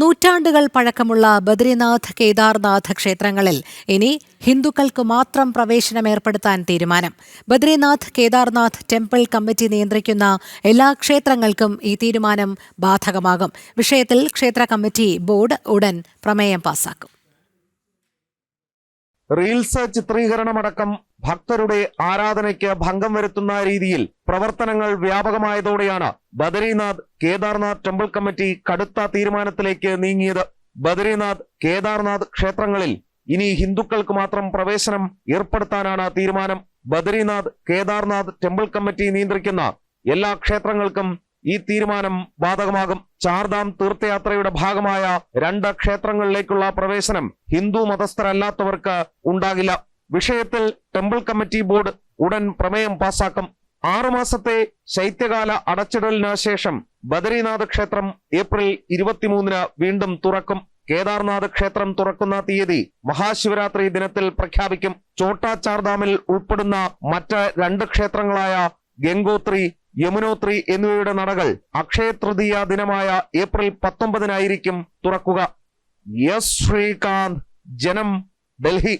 നൂറ്റാണ്ടുകൾ പഴക്കമുള്ള ബദ്രിനാഥ് കേദാർനാഥ് ക്ഷേത്രങ്ങളിൽ ഇനി ഹിന്ദുക്കൾക്ക് മാത്രം പ്രവേശനം ഏർപ്പെടുത്താൻ തീരുമാനം. ബദ്രിനാഥ് കേദാർനാഥ് ടെമ്പിൾ കമ്മിറ്റി നിയന്ത്രിക്കുന്ന എല്ലാ ക്ഷേത്രങ്ങൾക്കും ഈ തീരുമാനം ബാധകമാകും. വിഷയത്തിൽ ക്ഷേത്ര കമ്മിറ്റി ബോർഡ് ഉടൻ പ്രമേയം പാസാക്കും. റീൽസ് ചിത്രീകരണമടക്കം ഭക്തരുടെ ആരാധനയ്ക്ക് ഭംഗം വരുത്തുന്ന രീതിയിൽ പ്രവർത്തനങ്ങൾ വ്യാപകമായതോടെയാണ് ബദരീനാഥ് കേദാർനാഥ് ടെമ്പിൾ കമ്മിറ്റി കടുത്ത തീരുമാനത്തിലേക്ക് നീങ്ങിയത്. ബദരീനാഥ് കേദാർനാഥ് ക്ഷേത്രങ്ങളിൽ ഇനി ഹിന്ദുക്കൾക്ക് മാത്രം പ്രവേശനം ഏർപ്പെടുത്താനാണ് തീരുമാനം. ബദരീനാഥ് കേദാർനാഥ് ടെമ്പിൾ കമ്മിറ്റി നിയന്ത്രിക്കുന്ന എല്ലാ ക്ഷേത്രങ്ങൾക്കും ഈ തീരുമാനം ബാധകമാകും. ചാർധാം തീർത്ഥയാത്രയുടെ ഭാഗമായ രണ്ട് ക്ഷേത്രങ്ങളിലേക്കുള്ള പ്രവേശനം ഹിന്ദു മതസ്ഥരല്ലാത്തവർക്ക് ഉണ്ടാകില്ല. വിഷയത്തിൽ ടെമ്പിൾ കമ്മിറ്റി ബോർഡ് ഉടൻ പ്രമേയം പാസാക്കും. ആറുമാസത്തെ ശൈത്യകാല അടച്ചിടലിന് ശേഷം ബദരീനാഥ് ക്ഷേത്രം ഏപ്രിൽ ഇരുപത്തിമൂന്നിന് വീണ്ടും തുറക്കും. കേദാർനാഥ് ക്ഷേത്രം തുറക്കുന്ന തീയതി മഹാശിവരാത്രി ദിനത്തിൽ പ്രഖ്യാപിക്കും. ചോട്ടാ ചാർധാമിൽ ഉൾപ്പെടുന്ന മറ്റ് രണ്ട് ക്ഷേത്രങ്ങളായ ഗംഗോത്രി യമുനോത്രി എന്നിവയുടെ നടകൾ അക്ഷയ തൃതീയ ദിനമായ ഏപ്രിൽ പത്തൊമ്പതിനായിരിക്കും തുറക്കുക. എസ് ശ്രീകാന്ത് ജനം ഡൽഹി.